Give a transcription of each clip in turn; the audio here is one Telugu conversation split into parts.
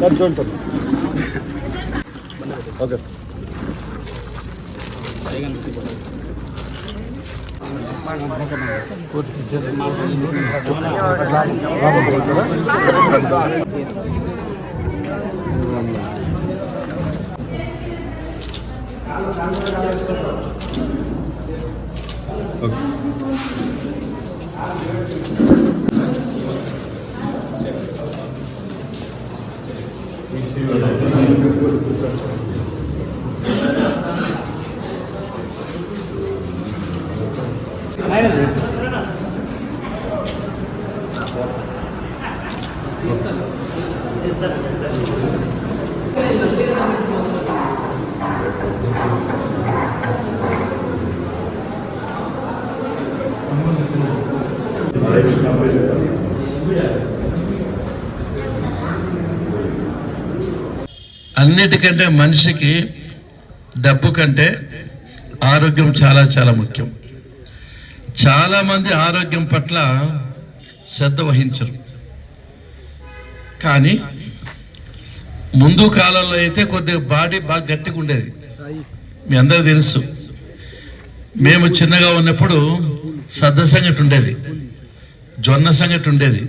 సార్ చూడండి సార్ ఓకే Yeah. అన్నిటికంటే మనిషికి డబ్బు కంటే ఆరోగ్యం చాలా చాలా ముఖ్యం. చాలామంది ఆరోగ్యం పట్ల శ్రద్ధ వహించరు. కానీ ముందు కాలంలో అయితే కొద్దిగా బాడీ బాగా గట్టిగా ఉండేది. మీ అందరూ తెలుసు. మేము చిన్నగా ఉన్నప్పుడు సద్ద సంగటి ఉండేది. జొన్న సంగటి ఉండేది.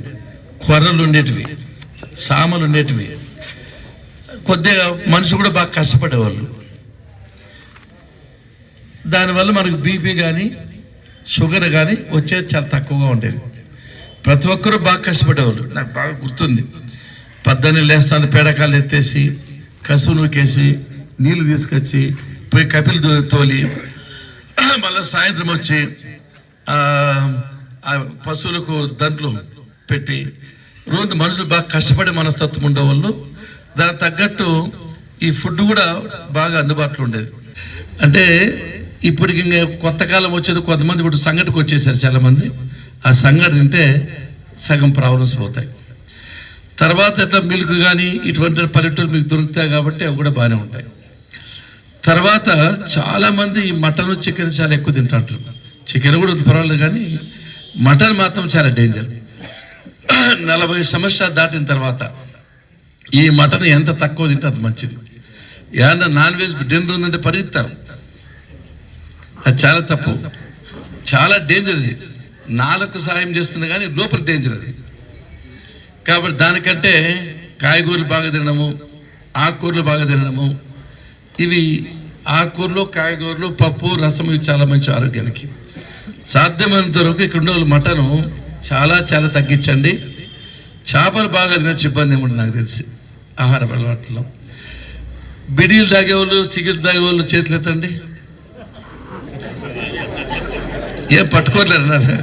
కొర్రలు ఉండేటివి. సామలు ఉండేటివి. కొద్దిగా మనిషి కూడా బాగా కష్టపడేవాళ్ళు. దానివల్ల మనకు బీపీ కానీ షుగర్ కానీ వచ్చేది చాలా తక్కువగా ఉండేది. ప్రతి ఒక్కరూ బాగా కష్టపడేవాళ్ళు. నాకు బాగా గుర్తుంది. పద్దెని లేస్తాను పేడకాలు ఎత్తేసి కసువు నూకేసి నీళ్ళు తీసుకొచ్చి పోయి కపిల్ తోలి మళ్ళీ సాయంత్రం వచ్చి ఆ, పశువులకు దంట్లు పెట్టి రోజు మనుషులు బాగా కష్టపడే మనస్తత్వం ఉండేవాళ్ళు. దానికి తగ్గట్టు ఈ ఫుడ్ కూడా బాగా అందుబాటులో ఉండేది. అంటే ఇప్పటికి ఇంకా కొత్త కాలం వచ్చేది కొంతమంది ఇప్పుడు సంగటికి వచ్చేసారు చాలామంది. ఆ సంగటి తింటే సగం ప్రాబ్లమ్స్ పోతాయి. తర్వాత ఇట్లా మిల్క్ కానీ ఇటువంటి పల్లెటూరు మీకు దొరుకుతాయి కాబట్టి అవి కూడా బాగానే ఉంటాయి. తర్వాత చాలామంది ఈ మటన్ చికెన్ చాలా ఎక్కువ తింటారు చికెన్ కూడా పర్వాలేదు కానీ మటన్ మాత్రం చాలా డేంజర్. నలభై సంవత్సరాలు దాటిన తర్వాత ఈ మటన్ ఎంత తక్కువ తింటే అంత మంచిది. ఏమన్నా నాన్ వెజ్ డిన్నర్ ఉందంటే పరిగెత్తారు. అది చాలా తప్పు. చాలా డేంజర్ అది. నాలుగు సాయం చేస్తుంది కానీ లోపల డేంజర్ అది. కాబట్టి దానికంటే కాయగూరలు బాగా తినడము ఆకుకూరలు బాగా తినడము ఇవి ఆకుకూరలు కాయగూరలు పప్పు రసం ఇవి చాలా మంచి ఆరోగ్యానికి. సాధ్యమైనంత వరకు ఇక్కడ ఉండే వాళ్ళు మటను చాలా చాలా తగ్గించండి. చేపలు బాగా తినచ్చు ఇబ్బంది ఏముంటుంది నాకు తెలిసి. ఆహార అలవాట్లో. బిడీలు తాగేవాళ్ళు సిగరెట్ తాగేవాళ్ళు చేతులు ఎత్తండి. ఏం పట్టుకోలేరు అన్నారు.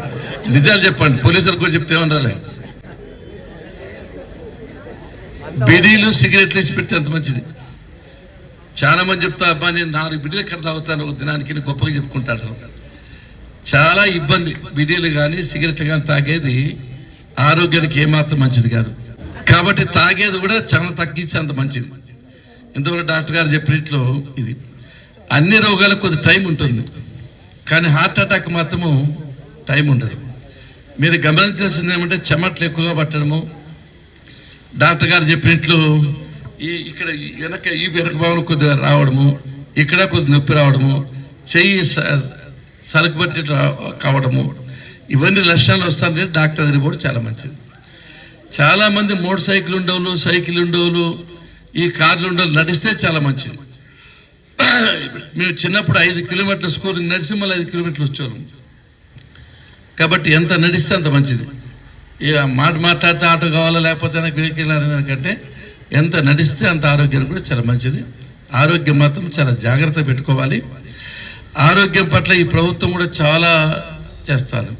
నిజాలు చెప్పండి పోలీసులు కూడా చెప్తే ఏమన్నారులే బిడీలు సిగరెట్లు వేసి పెడితే అంత మంచిది. చాలా మంది చెప్తా అబ్బా నేను నాలుగు బిడీలు ఎక్కడ తాగుతాను ఒక దినానికి గొప్పగా చెప్పుకుంటారు చాలా ఇబ్బంది బిడీలు కానీ సిగరెట్లు కానీ తాగేది ఆరోగ్యానికి ఏమాత్రం మంచిది కాదు. కాబట్టి తాగేది కూడా చాలా తగ్గించి అంత మంచిది. ఇంతవరకు డాక్టర్ గారు చెప్పినట్లు ఇది. అన్ని రోగాలకు కొద్ది టైం ఉంటుంది. కానీ హార్ట్ అటాక్ మాత్రము టైం ఉండదు. మీరు గమనించాల్సింది ఏమంటే చెమట్లు ఎక్కువగా పట్టడము. డాక్టర్ గారు చెప్పినట్లు ఈ ఇక్కడ వెనక ఈ వెనక భావన కొద్దిగా రావడము. ఇక్కడ కొద్ది నొప్పి రావడము. చెయ్యి స- కావడము. ఇవన్నీ లక్షణాలు వస్తాయంటే డాక్టర్ దగ్గర కూడా చాలా మంచిది. చాలా మంది మోటార్ సైకిల్ ఉండేవాళ్ళు సైకిల్ ఉండేవాళ్ళు ఈ కార్లు ఉండేవాళ్ళు నడిస్తే చాలా మంచిది. మేము చిన్నప్పుడు ఐదు కిలోమీటర్ల స్కూల్ నడిచి మళ్ళీ ఐదు కిలోమీటర్లు వచ్చాము కాబట్టి ఎంత నడిస్తే అంత మంచిది. ఇక మాట మాట్లాడితే ఆటో కావాలా లేకపోతే నాకు వెహికల్ దానికంటే ఎంత నడిస్తే అంత ఆరోగ్యం కూడా చాలా మంచిది. ఆరోగ్యం మాత్రం చాలా జాగ్రత్త పెట్టుకోవాలి. ఆరోగ్యం పట్ల ఈ ప్రభుత్వం కూడా చాలా చేస్తాను.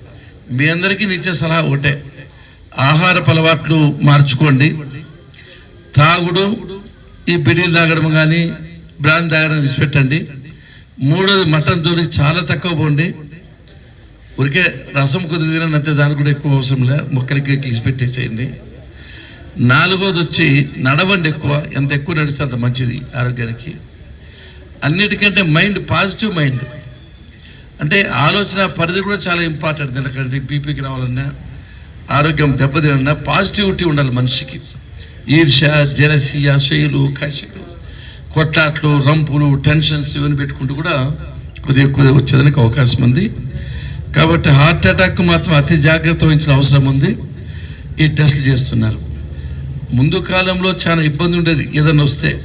మీ అందరికీ నిత్య సలహా ఒకటే. ఆహారపు అలవాట్లు మార్చుకోండి. తాగుడు ఈ బిడీలు తాగడం కానీ బ్రాండ్ తాగడం విసిపెట్టండి మూడోది మటన్ జోలికి చాలా తక్కువ పోండి. ఊరికే రసం కొద్ది తినంతే దానికి కూడా ఎక్కువ అవసరం లే. ముక్కలకి తీసిపెట్టే చేయండి. నాలుగోది వచ్చి నడవండి ఎక్కువ. ఎంత ఎక్కువ నడిస్తే అంత మంచిది ఆరోగ్యానికి. అన్నిటికంటే మైండ్ పాజిటివ్ మైండ్. అంటే ఆలోచన పరిధి కూడా చాలా ఇంపార్టెంట్. ఎందుకంటే బీపీకి రావాలన్నా. ఆరోగ్యం దెబ్బతిన పాజిటివిటీ ఉండాలి మనిషికి. ఈర్ష జలసి అసూయలు కషలు కొట్లాట్లు రంపులు టెన్షన్స్ ఇవన్నీ పెట్టుకుంటూ కూడా కొద్దిగా కొద్దిగా వచ్చేదానికి అవకాశం ఉంది. కాబట్టి హార్ట్ అటాక్ మాత్రం అతి జాగ్రత్త వహించిన అవసరం ఉంది. ఈ టెస్ట్లు చేస్తున్నారు. ముందు కాలంలో చాలా ఇబ్బంది ఉండేది. ఏదైనా వస్తే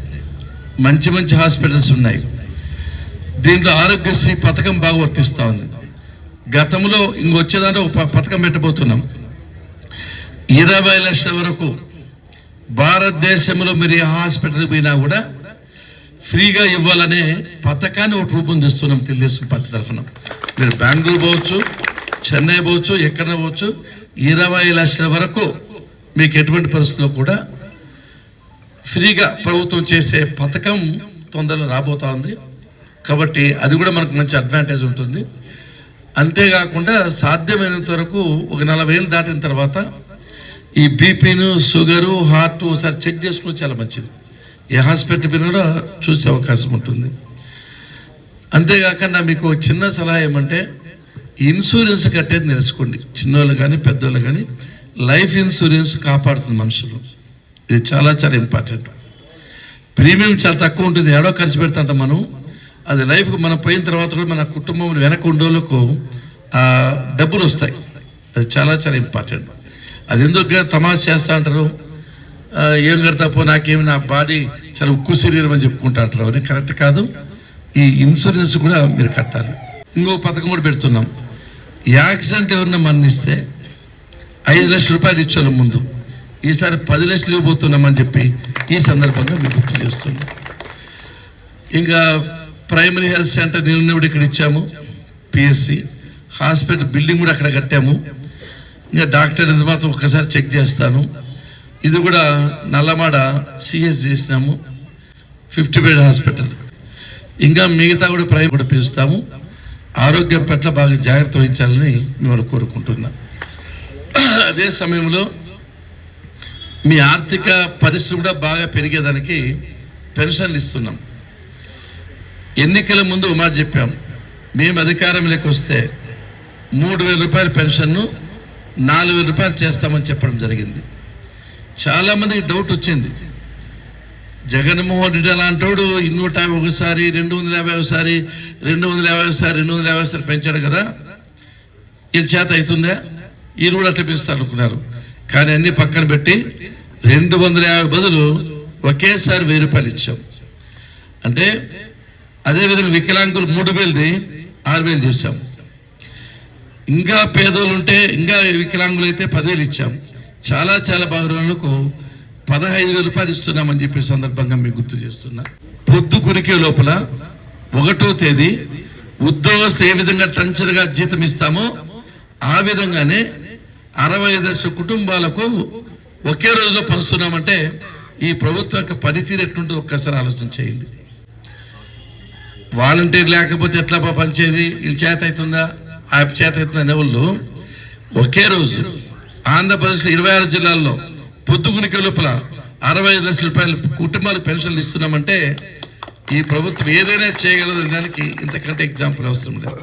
మంచి మంచి హాస్పిటల్స్ ఉన్నాయి. దీంట్లో ఆరోగ్యశ్రీ పథకం బాగా వర్తిస్తూ ఉంది. గతంలో ఇంకొచ్చేదాంట్లో ఒక ప- పథకం పెట్టబోతున్నాం. ఇరవై లక్షల వరకు భారతదేశంలో మీరు ఏ హాస్పిటల్ పోయినా కూడా ఫ్రీగా ఇవ్వాలనే పథకాన్ని ఒకటి రూపొందిస్తున్నాం తెలుగుదేశం పార్టీ తరఫున. మీరు బెంగళూరు పోవచ్చు చెన్నై పోవచ్చు ఎక్కడ పోవచ్చు ఇరవై లక్షల వరకు మీకు ఎటువంటి పరిస్థితుల్లో కూడా ఫ్రీగా ప్రభుత్వం చేసే పథకం తొందరలో రాబోతా ఉంది. కాబట్టి అది కూడా మనకు మంచి అడ్వాంటేజ్ ఉంటుంది. అంతేకాకుండా సాధ్యమైనంత వరకు ఒక నలభై ఏళ్ళు దాటిన తర్వాత ఈ బీపీను షుగరు హార్ట్ ఒకసారి చెక్ చేసుకుని చాలా మంచిది. ఏ హాస్పిటల్ పైన కూడా చూసే అవకాశం ఉంటుంది. అంతేకాకుండా మీకు చిన్న సలహా ఏమంటే ఇన్సూరెన్స్ కట్టేది నేర్చుకోండి. చిన్నోళ్ళు కానీ పెద్దోళ్ళు కానీ లైఫ్ ఇన్సూరెన్స్ కాపాడుతుంది మనుషులు. ఇది చాలా చాలా ఇంపార్టెంట్. ప్రీమియం చాలా తక్కువ ఉంటుంది. ఏడో ఖర్చు పెడతాంట మనం. అది లైఫ్కి మనం పోయిన తర్వాత కూడా మన కుటుంబం వెనక ఉండోళ్ళకు డబ్బులు వస్తాయి. అది చాలా చాలా ఇంపార్టెంట్. అది ఎందుకు తమాషా చేస్తా అంటారు? ఏం కడతా పో నాకేమి నా బాడీ చాలా ఉక్కు శరీరం అని చెప్పుకుంటా అంటారు అని కరెక్ట్ కాదు. ఈ ఇన్సూరెన్స్ కూడా మీరు కట్టాలి. ఇంకో పథకం కూడా పెడుతున్నాం. యాక్సిడెంట్ ఎవరైనా మరణిస్తే ఐదు లక్షల రూపాయలు ఇచ్చారు ముందు. ఈసారి పది లక్షలు ఇవ్వబోతున్నామని చెప్పి ఈ సందర్భంగా మీకు గుర్తు చేస్తున్నాం. ఇంకా ప్రైమరీ హెల్త్ సెంటర్ నిన్న కూడా ఇక్కడ ఇచ్చాము. పిఎస్సి. హాస్పిటల్ బిల్డింగ్ కూడా అక్కడ కట్టాము. ఇంకా డాక్టర్ ఇది మాత్రం ఒక్కసారి చెక్ చేస్తాను. ఇది కూడా నల్లమాడ సిఎస్ చేసినాము. Fifty bed hospital. ఇంకా మిగతా కూడా ప్రైమ్ కూడా పిలుస్తాము. ఆరోగ్యం పట్ల బాగా జాగ్రత్త వహించాలని మిమ్మల్ని కోరుకుంటున్నా. అదే సమయంలో మీ ఆర్థిక పరిస్థితి కూడా బాగా పెరిగేదానికి పెన్షన్లు ఇస్తున్నాం. ఎన్నికల ముందు ఉమారు మాట చెప్పాం. మేము అధికారంలోకి వస్తే మూడు వేల రూపాయల పెన్షన్ను నాలుగు వేల రూపాయలు చేస్తామని చెప్పడం జరిగింది. చాలామందికి డౌట్ వచ్చింది. జగన్మోహన్ రెడ్డి అలాంటోడు ఇన్నూట యాభై ఒకసారి రెండు వందల యాభై ఒకసారి రెండు వందల యాభై ఒకసారి రెండు వందల యాభై ఒకసారి పెంచాడు కదా? వీళ్ళ చేత అవుతుందా? వీళ్ళు కూడా అట్లా పెంచుతారు అనుకున్నారు కానీ అన్ని పక్కన పెట్టి రెండు వందల యాభై బదులు ఒకేసారి వెయ్యి రూపాయలు ఇచ్చాం. అంటే అదేవిధంగా వికలాంగులు మూడు వేలది ఆరు వేలు చేశాం. ఇంకా పేదోళ్ళు ఉంటే ఇంకా వికలాంగులు అయితే పదివేలు ఇచ్చాం. చాలా చాలా బాగులకు పదహైదు వేల రూపాయలు ఇస్తున్నామని చెప్పే సందర్భంగా మీకు గుర్తు చేస్తున్నా. పొద్దు కురికే లోపల ఒకటో తేదీ ఉద్యోగస్తు ఏ విధంగా టంచర్గా జీతం ఇస్తామో ఆ విధంగానే అరవై ఐదు లక్షల కుటుంబాలకు ఒకే రోజులో పంచుతున్నామంటే ఈ ప్రభుత్వం యొక్క పనితీరు ఎట్లుంటుందో ఒక్కసారి ఆలోచన చేయండి. వాలంటీర్ లేకపోతే ఎట్లా పా పనిచేది? వీళ్ళ చేత అవుతుందా? ఆ చేత వాళ్ళు ఒకే రోజు ఆంధ్రప్రదేశ్లో ఇరవై ఆరు జిల్లాల్లో పొద్దుగునికి లోపల అరవై ఐదు లక్షల రూపాయల కుటుంబాలకు పెన్షన్లు ఇస్తున్నామంటే ఈ ప్రభుత్వం ఏదైనా చేయగలదు దానికి ఇంతకంటే ఎగ్జాంపుల్ అవసరం లేదు.